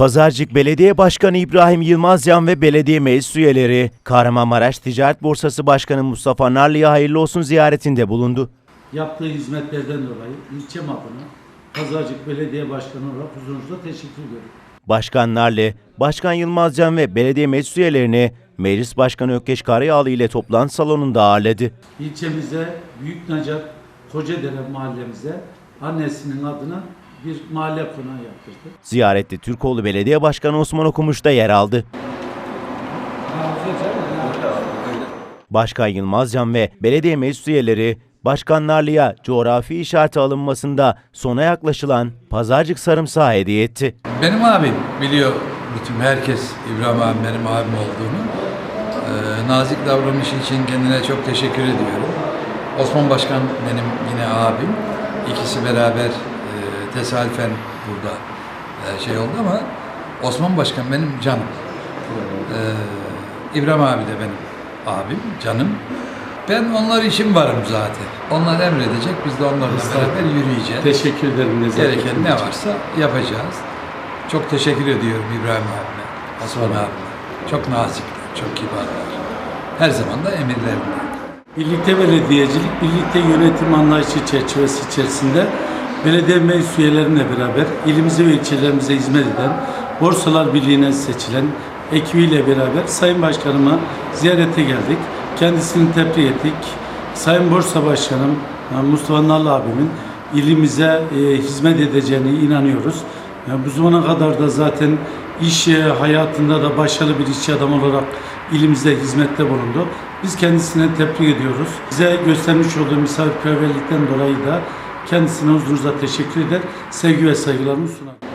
Pazarcık Belediye Başkanı İbrahim Yılmazcan ve belediye meclis üyeleri Kahramanmaraş Ticaret Borsası Başkanı Mustafa Narlı'ya hayırlı olsun ziyaretinde bulundu. yaptığı hizmetlerden dolayı ilçem adına Pazarcık Belediye Başkanı olarak huzurunuzda teşekkür ediyorum. Başkan Narlı, Başkan Yılmazcan ve belediye meclis üyelerini Meclis Başkanı Ökkeş Karayağlı ile toplantı salonunda ağırladı. İlçemize Büyük Nacat Kocadere mahallemize annesinin adına bir mahalle konağı yaptırdı. Ziyarette Türkoğlu Belediye Başkanı Osman Okumuş da yer aldı. Başkan Yılmazcan ve belediye meclis üyeleri Başkan Narlı'ya coğrafi işareti alınmasında sona yaklaşılan pazarcık sarımsağı hediye etti. Benim abim biliyor bütün herkes İbrahim abim benim abim olduğunu. Ee, nazik davranışı için kendine çok teşekkür ediyorum. Osman Başkan benim yine abim. İkisi beraber tesadüfen burada e, şey oldu ama Osman Başkan benim canım. Ee, İbrahim abi de benim abim, canım. Ben onlar için varım zaten. Onlar emredecek, biz de onlarla beraber yürüyeceğiz. Teşekkür ederim nezaketin Gereken ne için. varsa yapacağız. Çok teşekkür ediyorum İbrahim abime, Osman abime. Çok nazikler, çok kibarlar. Her zaman da emirlerinde. Birlikte belediyecilik, birlikte yönetim anlayışı çerçevesi içerisinde belediye meclis üyelerinle beraber ilimize ve ilçelerimize hizmet eden, Borsalar Birliği'ne seçilen ekibiyle beraber Sayın Başkanıma ziyarete geldik. Kendisini tebrik ettik. Sayın Borsa Başkanım e, Mustafa Nallı abimin ilimize e, hizmet edeceğine inanıyoruz. Yani bu zamana kadar da zaten iş e, hayatında da başarılı bir işçi adam olarak ilimize hizmette bulundu. Biz kendisine tebrik ediyoruz. Bize göstermiş olduğu misafirperverlikten dolayı da kendisine huzurunuza teşekkür eder, sevgi ve saygılarımı sunarım.